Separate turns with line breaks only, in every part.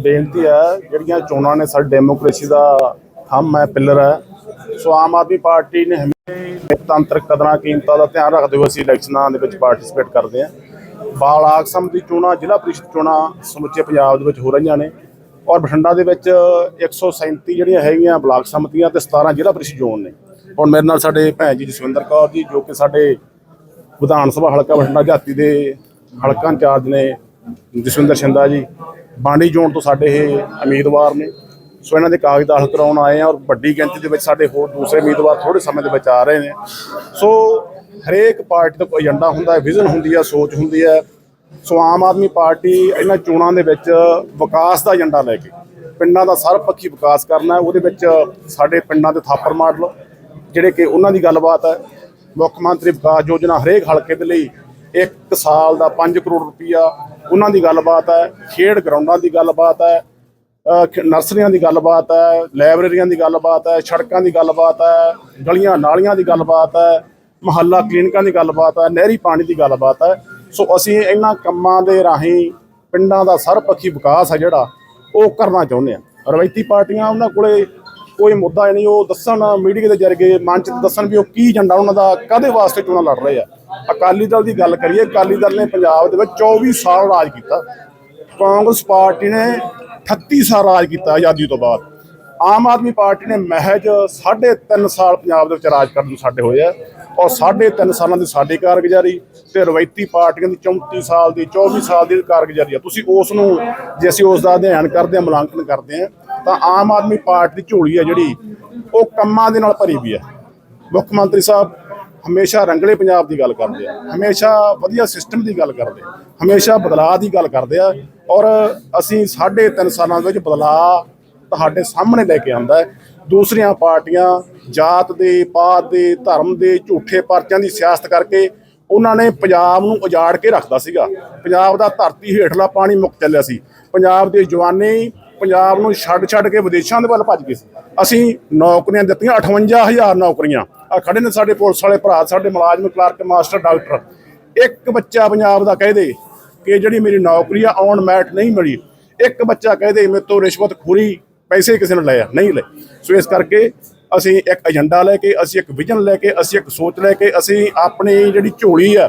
ਬੇਨਤੀ ਹੈ, ਜਿਹੜੀਆਂ ਚੋਣਾਂ ਨੇ ਸਾਡੀ ਡੈਮੋਕ੍ਰੇਸੀ ਦਾ ਥੰਮ ਹੈ, ਪਿੱਲਰ ਹੈ, ਸੋ ਆਮ ਆਦਮੀ ਪਾਰਟੀ ਨੇ ਹਮੇਸ਼ਾ ਲੋਕਤੰਤਰਕ ਕਦਰਾਂ ਕੀਮਤਾਂ ਦਾ ਧਿਆਨ ਰੱਖਦੇ ਹੋਏ ਅਸੀਂ ਇਲੈਕਸ਼ਨਾਂ ਦੇ ਵਿੱਚ ਪਾਰਟਿਸਿਪੇਟ ਕਰਦੇ ਹਾਂ। ਬਾਲਾਕ ਸੰਮਤੀ ਚੋਣਾਂ, ਜ਼ਿਲ੍ਹਾ ਪ੍ਰੀਸ਼ਦ ਚੋਣਾਂ ਸਮੁੱਚੇ ਪੰਜਾਬ ਦੇ ਵਿੱਚ ਹੋ ਰਹੀਆਂ ਨੇ। ਔਰ ਬਠਿੰਡਾ ਦੇ ਵਿੱਚ 137 ਜਿਹੜੀਆਂ ਹੈਗੀਆਂ ਬਲਾਕ ਸੰਮਤੀਆਂ ਤੇ 17 ਜ਼ਿਲ੍ਹਾ ਪ੍ਰੀਸ਼ਦ ਜ਼ੋਨ ਨੇ। ਹੁਣ ਮੇਰੇ ਨਾਲ ਸਾਡੇ ਭੈਣ ਜੀ ਜਸਵਿੰਦਰ ਕੌਰ ਜੀ, ਜੋ ਕਿ ਸਾਡੇ ਵਿਧਾਨ ਸਭਾ ਹਲਕਾ ਬਠਿੰਡਾ ਜਾਤੀ ਦੇ ਹਲਕਾ ਇੰਚਾਰਜ ਨੇ, ਜਸਵਿੰਦਰ ਸ਼ਿੰਦਾ ਜੀ। ਬਾਂਡੀ ਜ਼ੋਨ ਤੋਂ ਸਾਡੇ ਇਹ ਉਮੀਦਵਾਰ ਨੇ। ਸੋ ਇਹਨਾਂ ਦੇ ਕਾਗਜ਼ ਦਾਖਲ ਕਰਾਉਣ ਆਏ ਆ ਔਰ ਵੱਡੀ ਗਿਣਤੀ ਦੇ ਵਿੱਚ ਸਾਡੇ ਹੋਰ ਦੂਸਰੇ ਉਮੀਦਵਾਰ ਥੋੜੇ ਸਮੇਂ ਦੇ ਵਿੱਚ ਆ ਰਹੇ ਨੇ। ਸੋ ਹਰੇਕ ਪਾਰਟੀ ਦਾ ਕੋਈ ਏਜੰਡਾ ਹੁੰਦਾ ਹੈ ਵਿਜ਼ਨ ਹੁੰਦੀ ਹੈ ਸੋਚ ਹੁੰਦੀ ਹੈ। ਸੋ ਆਮ ਆਦਮੀ ਪਾਰਟੀ ਇਹਨਾਂ ਚੋਣਾਂ ਦੇ ਵਿੱਚ ਵਿਕਾਸ ਦਾ ਏਜੰਡਾ ਲੈ ਕੇ ਪਿੰਡਾਂ ਦਾ ਸਰਬਪੱਖੀ ਵਿਕਾਸ ਕਰਨਾ ਉਹਦੇ ਵਿੱਚ ਸਾਡੇ ਪਿੰਡਾਂ ਦੇ ਥਾਪਰ ਮਾਡਲ ਜਿਹੜੇ ਕਿ ਉਹਨਾਂ ਦੀ ਗੱਲਬਾਤ ਹੈ। ਮੁੱਖ ਮੰਤਰੀ ਵਿਕਾਸ ਯੋਜਨਾ ਹਰੇਕ ਹਲਕੇ ਦੇ ਲਈ 1 ਸਾਲ ਦਾ 5 ਕਰੋੜ ਰੁਪਈਆ ਉਹਨਾਂ ਦੀ ਗੱਲਬਾਤ ਹੈ ਖੇਡ ਗਰਾਊਂਡਾਂ ਦੀ ਗੱਲਬਾਤ ਹੈ ਅ, ਨਰਸਰੀਆਂ ਦੀ ਗੱਲਬਾਤ ਹੈ ਲਾਇਬ੍ਰੇਰੀਆਂ ਦੀ ਗੱਲਬਾਤ ਹੈ ਸੜਕਾਂ ਦੀ ਗੱਲਬਾਤ ਹੈ ਗਲੀਆਂ ਨਾਲੀਆਂ ਦੀ ਗੱਲਬਾਤ ਹੈ ਮੁਹੱਲਾ ਕਲੀਨਿਕਾਂ ਦੀ ਗੱਲਬਾਤ ਹੈ, ਨਹਿਰੀ ਪਾਣੀ ਦੀ ਗੱਲਬਾਤ ਹੈ। ਸੋ ਅਸੀਂ ਇਹਨਾਂ ਕੰਮਾਂ ਦੇ ਰਾਹੀਂ ਪਿੰਡਾਂ ਦਾ ਸਰਬਪੱਖੀ ਵਿਕਾਸ ਹੈ ਜਿਹੜਾ, ਉਹ ਕਰਨਾ ਚਾਹੁੰਦੇ ਆ ਰਵਾਇਤੀ ਪਾਰਟੀਆਂ ਉਹਨਾਂ ਕੋਲੇ ਕੋਈ ਮੁੱਦਾ ਨਹੀਂ, ਉਹ ਦੱਸਣ ਮੀਡੀਆ ਦੇ ਜ਼ਰੀਏ, ਮੰਚ ਤੇ ਦੱਸਣ ਵੀ ਉਹ ਕੀ ਏਜੰਡਾ ਉਹਨਾਂ ਦਾ ਕਾਦੇ ਵਾਸਤੇ ਚੋਣਾਂ ਲੜ ਰਹੇ ਆ। ਅਕਾਲੀ ਦਲ ਦੀ ਗੱਲ ਕਰੀਏ, ਅਕਾਲੀ ਦਲ ਨੇ ਪੰਜਾਬ ਦੇ ਵਿੱਚ 24 ਸਾਲ ਰਾਜ ਕੀਤਾ। ਕਾਂਗਰਸ ਪਾਰਟੀ ਨੇ 38 ਸਾਲ ਰਾਜ ਕੀਤਾ ਆਜ਼ਾਦੀ ਤੋਂ ਬਾਅਦ। ਆਮ ਆਦਮੀ ਪਾਰਟੀ ਨੇ ਮਹਿਜ 3.5 ਸਾਲ ਪੰਜਾਬ ਦੇ ਵਿੱਚ ਰਾਜ ਕਰਨ ਨੂੰ ਸਾਡੇ ਹੋਏ ਆ ਔਰ 3.5 ਸਾਲਾਂ ਦੀ ਸਾਡੀ ਕਾਰਗੁਜ਼ਾਰੀ ਤੇ ਰਵਾਇਤੀ ਪਾਰਟੀਆਂ ਦੀ 34 ਸਾਲ ਦੀ 24 ਸਾਲ ਦੀ ਕਾਰਗੁਜ਼ਾਰੀ ਆ। ਤੁਸੀਂ ਉਸ ਨੂੰ ਜੇ ਅਸੀਂ ਉਸ ਦਾ ਅਧਿਐਨ ਕਰਦੇ ਹਾਂ ਮੁਲਾਂਕਣ ਕਰਦੇ ਹਾਂ ਤਾਂ ਆਮ ਆਦਮੀ ਪਾਰਟੀ ਦੀ ਝੋਲੀ ਆ ਜਿਹੜੀ, ਉਹ ਕੰਮਾਂ ਦੇ ਨਾਲ ਭਰੀ ਵੀ ਆ। ਮੁੱਖ ਮੰਤਰੀ ਸਾਹਿਬ ਹਮੇਸ਼ਾ ਰੰਗਲੇ ਪੰਜਾਬ ਦੀ ਗੱਲ ਕਰਦੇ ਆ, ਹਮੇਸ਼ਾ ਵਧੀਆ ਸਿਸਟਮ ਦੀ ਗੱਲ ਕਰਦੇ ਆ, ਹਮੇਸ਼ਾ ਬਦਲਾਅ ਦੀ ਗੱਲ ਕਰਦੇ ਆ ਔਰ ਅਸੀਂ 3.5 ਸਾਲਾਂ ਦੇ ਵਿੱਚ ਬਦਲਾਅ ਤੁਹਾਡੇ ਸਾਹਮਣੇ ਲੈ ਕੇ ਆਉਂਦਾ ਹੈ। ਦੂਸਰੀਆਂ ਪਾਰਟੀਆਂ ਜਾਤ ਦੇ, ਪਾਤ ਦੇ, ਧਰਮ ਦੇ, ਝੂਠੇ ਪਰਚਿਆਂ ਦੀ ਸਿਆਸਤ ਕਰਕੇ ਉਹਨਾਂ ਨੇ ਪੰਜਾਬ ਨੂੰ ਉਜਾੜ ਕੇ ਰੱਖਦਾ ਸੀਗਾ। ਪੰਜਾਬ ਦਾ ਧਰਤੀ ਹੇਠਲਾ ਪਾਣੀ ਮੁੱਕ ਚੱਲਿਆ ਸੀ। ਪੰਜਾਬ ਦੇ ਜਵਾਨੇ ਪੰਜਾਬ ਨੂੰ ਛੱਡ ਛੱਡ ਕੇ ਵਿਦੇਸ਼ਾਂ ਦੇ ਵੱਲ ਭੱਜ ਗਏ ਸੀ। ਅਸੀਂ ਨੌਕਰੀਆਂ ਦਿੱਤੀਆਂ 58000 ਨੌਕਰੀਆਂ। ਆ ਖੜੇ ਨੇ ਸਾਡੇ ਪੁਲਿਸ ਵਾਲੇ ਭਰਾ, ਸਾਡੇ ਮੁਲਾਜ਼ਮ, ਕਲਰਕ, ਮਾਸਟਰ, ਡਾਕਟਰ। ਇੱਕ ਬੱਚਾ ਪੰਜਾਬ ਦਾ ਕਹਿ ਦੇ ਕਿ ਜਿਹੜੀ ਮੇਰੀ ਨੌਕਰੀ ਆ ਔਨ ਮੈਟ ਨਹੀਂ ਮਿਲੀ। ਇੱਕ ਬੱਚਾ ਕਹਿ ਦੇ ਮੇਰੇ ਤੋਂ ਰਿਸ਼ਵਤ ਖੁਰੀ ਪੈਸੇ ਕਿਸੇ ਨੇ ਲਏ ਆ, ਨਹੀਂ ਲਏ। ਸੋ ਇਸ ਕਰਕੇ ਅਸੀਂ ਇੱਕ ਏਜੰਡਾ ਲੈ ਕੇ, ਅਸੀਂ ਇੱਕ ਵਿਜ਼ਨ ਲੈ ਕੇ, ਅਸੀਂ ਇੱਕ ਸੋਚ ਲੈ ਕੇ, ਅਸੀਂ ਆਪਣੀ ਜਿਹੜੀ ਝੋਲੀ ਆ,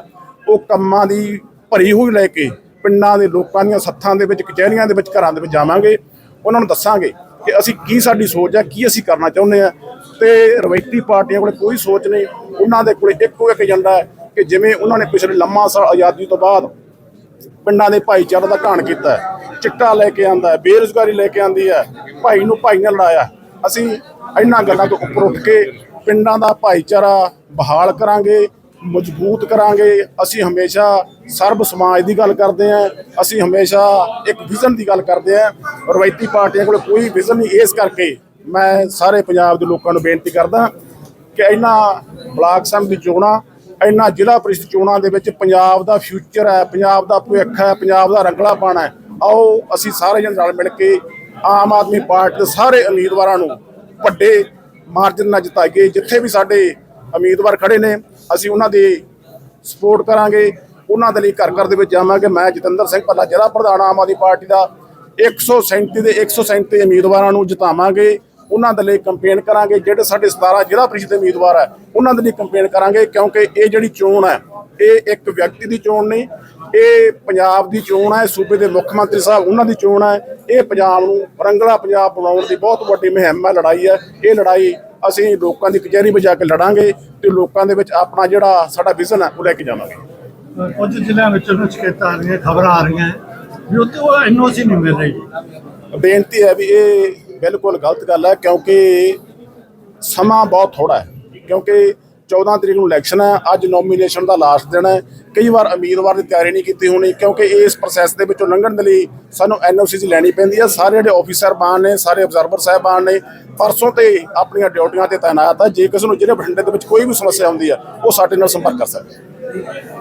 ਉਹ ਕੰਮਾਂ ਦੀ ਭਰੀ ਹੋਈ ਲੈ ਕੇ ਪਿੰਡਾਂ ਦੇ ਲੋਕਾਂ ਦੀਆਂ ਸੱਥਾਂ ਦੇ ਵਿੱਚ, ਕਚਹਿਰੀਆਂ ਦੇ ਵਿੱਚ, ਘਰਾਂ ਦੇ ਵਿੱਚ ਜਾਵਾਂਗੇ। ਉਹਨਾਂ ਨੂੰ ਦੱਸਾਂਗੇ ਕਿ ਅਸੀਂ ਕੀ ਸਾਡੀ ਸੋਚ ਹੈ ਕੀ ਅਸੀਂ ਕਰਨਾ ਚਾਹੁੰਦੇ ਆ। ਤੇ ਰਵਾਇਤੀ ਪਾਰਟੀਆਂ ਕੋਲੇ ਕੋਈ ਸੋਚ ਨਹੀਂ। ਉਹਨਾਂ ਦੇ ਕੋਲੇ ਇੱਕੋ ਇੱਕ ਏਜੰਡਾ ਹੈ ਕਿ ਜਿਵੇਂ ਉਹਨਾਂ ਨੇ ਪਿਛਲੇ ਲੰਮਾ ਸਾਲ ਆਜ਼ਾਦੀ ਤੋਂ ਬਾਅਦ ਪਿੰਡਾਂ ਦੇ ਭਾਈਚਾਰੇ ਦਾ ਘਾਣ ਕੀਤਾ ਹੈ। ਚਿੱਟਾ ਲੈ ਕੇ ਆਂਦਾ ਹੈ, ਬੇਰੁਜ਼ਗਾਰੀ ਲੈ ਕੇ ਆਂਦੀ ਹੈ, ਭਾਈ ਨੂੰ ਭਾਈ ਨਾਲ ਲੜਾਇਆ ਅਸੀਂ ਇਹਨਾਂ ਗੱਲਾਂ ਤੋਂ ਉੱਪਰ ਉੱਠ ਕੇ ਪਿੰਡਾਂ ਦਾ ਭਾਈਚਾਰਾ ਬਹਾਲ ਕਰਾਂਗੇ, ਮਜ਼ਬੂਤ ਕਰਾਂਗੇ। ਅਸੀਂ ਹਮੇਸ਼ਾ ਸਰਬ ਸਮਾਜ ਦੀ ਗੱਲ ਕਰਦੇ ਆਂ ਅਸੀਂ ਹਮੇਸ਼ਾ ਇੱਕ ਵਿਜ਼ਨ ਦੀ ਗੱਲ ਕਰਦੇ ਆਂ ਰਵਾਇਤੀ ਪਾਰਟੀਆਂ ਕੋਲ ਕੋਈ ਵਿਜ਼ਨ ਨਹੀਂ। ਇਸ ਕਰਕੇ ਮੈਂ ਸਾਰੇ ਪੰਜਾਬ ਦੇ ਲੋਕਾਂ ਨੂੰ ਬੇਨਤੀ ਕਰਦਾ ਕਿ ਇਹਨਾਂ ਬਲਾਕ ਸੰਘ ਦੀ ਚੋਣਾਂ, ਇਹਨਾਂ ਜ਼ਿਲ੍ਹਾ ਪ੍ਰੀਸ਼ਦ ਚੋਣਾਂ ਦੇ ਵਿੱਚ ਪੰਜਾਬ ਦਾ ਫਿਊਚਰ ਹੈ, ਪੰਜਾਬ ਦਾ ਭਵਿੱਖ ਹੈ, ਪੰਜਾਬ ਦਾ ਰੰਗਲਾ ਰੰਗਲਾਪਣ ਹੈ। ਆਓ, ਅਸੀਂ ਸਾਰੇ ਜਣ ਰਲ ਮਿਲ ਕੇ ਆਮ ਆਦਮੀ ਪਾਰਟੀ ਦੇ ਸਾਰੇ ਉਮੀਦਵਾਰਾਂ ਨੂੰ ਵੱਡੇ ਮਾਰਜਨ ਨਾਲ ਜਿਤਾਈਏ। ਜਿੱਥੇ ਵੀ ਸਾਡੇ ਉਮੀਦਵਾਰ ਖੜੇ ਨੇ, ਅਸੀਂ ਉਹਨਾਂ ਦੀ ਸਪੋਰਟ ਕਰਾਂਗੇ। ਉਹਨਾਂ ਦੇ ਲਈ ਘਰ ਘਰ ਦੇ ਵਿੱਚ ਜਾਵਾਂਗੇ। ਮੈਂ ਜਤਿੰਦਰ ਸਿੰਘ ਭੱਲਾ, ਜ਼ਿਲ੍ਹਾ ਪ੍ਰਧਾਨ ਆਮ ਆਦਮੀ ਪਾਰਟੀ ਦਾ 137 ਦੇ 137 ਉਮੀਦਵਾਰਾਂ ਨੂੰ ਜਿਤਾਵਾਂਗੇ। ਉਹਨਾਂ ਦੇ ਲਈ ਕੰਪੇਨ ਕਰਾਂਗੇ। ਜਿਹੜੇ ਸਾਡੇ 17 ਜ਼ਿਲ੍ਹਾ ਪ੍ਰੀਸ਼ਦ ਦੇ ਉਮੀਦਵਾਰ ਹੈ ਉਹਨਾਂ ਦੇ ਲਈ ਕੰਪੇਨ ਕਰਾਂਗੇ। ਕਿਉਂਕਿ ਇਹ ਜਿਹੜੀ ਚੋਣ ਹੈ ਇਹ ਇੱਕ ਵਿਅਕਤੀ ਦੀ ਚੋਣ ਨਹੀਂ ਇਹ ਪੰਜਾਬ ਦੀ ਚੋਣ ਹੈ ਸੂਬੇ ਦੇ ਮੁੱਖ ਮੰਤਰੀ ਸਾਹਿਬ ਉਹਨਾਂ ਦੀ ਚੋਣ ਹੈ। ਇਹ ਪੰਜਾਬ ਨੂੰ ਰੰਗਲਾ ਪੰਜਾਬ ਬਣਾਉਣ ਦੀ ਬਹੁਤ ਵੱਡੀ ਮੁਹਿੰਮ ਹੈ ਲੜਾਈ ਹੈ। ਇਹ ਲੜਾਈ ਅਸੀਂ ਲੋਕਾਂ ਦੀ ਕਚਹਿਰੀ ਵਿੱਚ ਜਾ ਕੇ ਲੜਾਂਗੇ ਤੇ ਲੋਕਾਂ ਦੇ ਵਿੱਚ ਆਪਣਾ ਜਿਹੜਾ ਸਾਡਾ ਵਿਜ਼ਨ ਹੈ ਉਹ ਲੈ ਕੇ ਜਾਵਾਂਗੇ।
ਕੁਝ ਜ਼ਿਲ੍ਹਿਆਂ ਵਿੱਚ ਸ਼ਿਕਾਇਤਾਂ ਆ ਰਹੀਆਂ ਖਬਰਾਂ ਆ ਰਹੀਆਂ ਵੀ ਉੱਥੇ ਉਹ ਐਨਓਸੀ ਨਹੀਂ ਮਿਲ ਰਹੀ।
ਬੇਨਤੀ ਹੈ ਵੀ ਇਹ ਬਿਲਕੁਲ ਗਲਤ ਗੱਲ ਹੈ ਕਿਉਂਕਿ ਸਮਾਂ ਬਹੁਤ ਥੋੜਾ ਹੈ। ਕਿਉਂਕਿ 14 ਤਰੀਕ ਨੂੰ ਇਲੈਕਸ਼ਨ ਹੈ। ਅੱਜ ਨੋਮੀਨੇਸ਼ਨ ਦਾ ਲਾਸਟ ਦਿਨ ਹੈ। ਕਈ ਵਾਰ ਉਮੀਦਵਾਰ ਦੀ ਤਿਆਰੀ ਨਹੀਂ ਕੀਤੀ ਹੋਣੀ ਕਿਉਂਕਿ ਇਸ ਪ੍ਰੋਸੈਸ ਦੇ ਵਿੱਚੋਂ ਲੰਘਣ ਦੇ ਲਈ ਸਾਨੂੰ ਐਨਓਸੀ ਲੈਣੀ ਪੈਂਦੀ ਹੈ। ਸਾਰੇ ਜਿਹੜੇ ਆਫੀਸਰ ਬਾਨ ਨੇ, ਸਾਰੇ ਅਬਜ਼ਰਵਰ ਸਾਹਿਬਾਨ ਨੇ, ਪਰਸੋਂ ਤੇ ਆਪਣੀਆਂ ਡਿਊਟੀਆਂ ਤੇ ਤਾਇਨਾਤ ਹੈ। ਜੇ ਕਿਸੇ ਨੂੰ ਜਿਹੜੇ ਬਠਿੰਡੇ ਦੇ ਵਿੱਚ ਕੋਈ ਵੀ ਸਮੱਸਿਆ ਹੁੰਦੀ ਹੈ, ਉਹ ਸਾਡੇ ਨਾਲ ਸੰਪਰਕ ਕਰ ਸਕਦੇ